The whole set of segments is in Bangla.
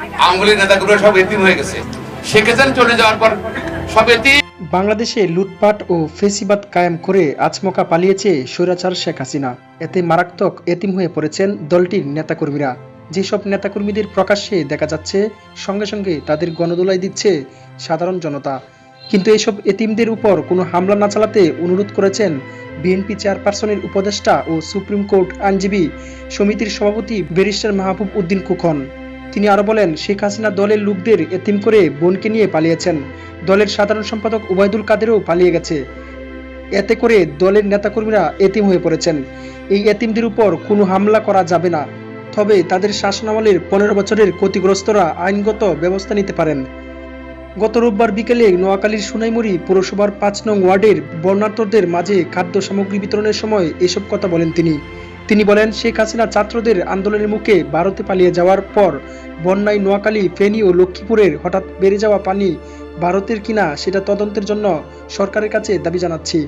আওয়ামী নেতাগুলো সব এতিম হয়ে গেছে। শেখ চলে যাওয়ার পর সব এতিম। বাংলাদেশে লুটপাট ও ফেসিবাদ কায়েম করে আচমকা পালিয়েছে স্বৈরাচার শেখ হাসিনা। এতে মারাত্মক এতিম হয়ে পড়েছেন দলটির নেতাকর্মীরা। যেসব নেতাকর্মীদের প্রকাশ্যে দেখা যাচ্ছে, সঙ্গে সঙ্গে তাদের গণদোলাই দিচ্ছে সাধারণ জনতা। কিন্তু এসব এতিমদের উপর কোনো হামলা না চালাতে অনুরোধ করেছেন বিএনপি চেয়ারপারসনের উপদেষ্টা ও সুপ্রিম কোর্ট আইনজীবী সমিতির সভাপতি ব্যারিস্টার মাহবুব উদ্দিন কুখন। তিনি আরও বলেন, শেখ হাসিনা দলের লোকদের এতিম করে বোনকে নিয়ে পালিয়েছেন। দলের সাধারণ সম্পাদক ওবায়দুল কাদেরও পালিয়ে গেছে। এতে করে দলের নেতাকর্মীরা এতিম হয়ে পড়েছেন। এই এতিমদের উপর কোনো হামলা করা যাবে না। তবে তাদের শাসনামলের পনেরো বছরের ক্ষতিগ্রস্তরা আইনগত ব্যবস্থা নিতে পারেন। গত রোববার বিকেলে নোয়াখালীর সুনাইমুড়ি পৌরসভার পাঁচ নং ওয়ার্ডের বর্ণার্থদের মাঝে খাদ্য সামগ্রী বিতরণের সময় এসব কথা বলেন তিনি। তিনি বলেন, শেখ হাসিনা ছাত্রদের আন্দোলনের মুখে ভারতে পালিয়ে যাওয়ার পর বন্যায় নোয়াখালী, ফেনী ও লক্ষ্মীপুরের হঠাৎ বেড়ে যাওয়া পানি ভারতের কিনা সেটা তদন্তের জন্য সরকারের কাছে দাবি জানাচ্ছি।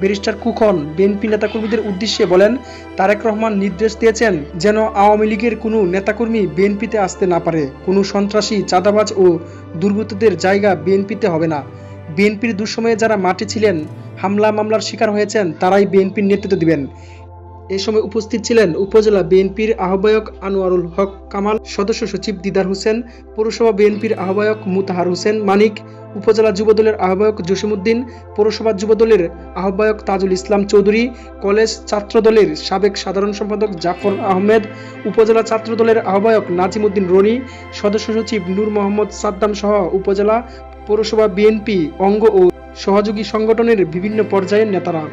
ব্যারিস্টার কুখন, বিএনপি নেতাকর্মীদের উদ্দেশ্যে বলেন, তারেক রহমান নির্দেশ দিয়েছেন যেন আওয়ামী লীগের কোনো নেতাকর্মী বিএনপিতে আসতে না পারে। কোনো সন্ত্রাসী, চাঁদাবাজ ও দুর্বৃত্তদের জায়গা বিএনপিতে হবে না। বিএনপির দুঃসময়ে যারা মাঠে ছিলেন, হামলা মামলার শিকার হয়েছেন, তারাই বিএনপির নেতৃত্ব দিবেন। এ সময় উপস্থিত ছিলেন উপজেলা বিএনপির আহ্বায়ক আনোয়ারুল হক কামাল, সদস্য সচিব দিদার হোসেন, পৌরসভা বিএনপির আহ্বায়ক মুতাহার হোসেন মানিক, উপজেলা যুবদলের আহ্বায়ক জসিমউদ্দিন, পৌরসভা যুবদলের আহ্বায়ক তাজুল ইসলাম চৌধুরী, কলেজ ছাত্রদলের সাবেক সাধারণ সম্পাদক জাফর আহমেদ, উপজেলা ছাত্রদলের আহ্বায়ক নাজিমউদ্দিন রনি, সদস্য সচিব নূর মোহাম্মদ সাদ্দাম সহ উপজেলা পৌরসভা বিএনপি অঙ্গ ও সহযোগী সংগঠনের বিভিন্ন পর্যায়ের নেতারা।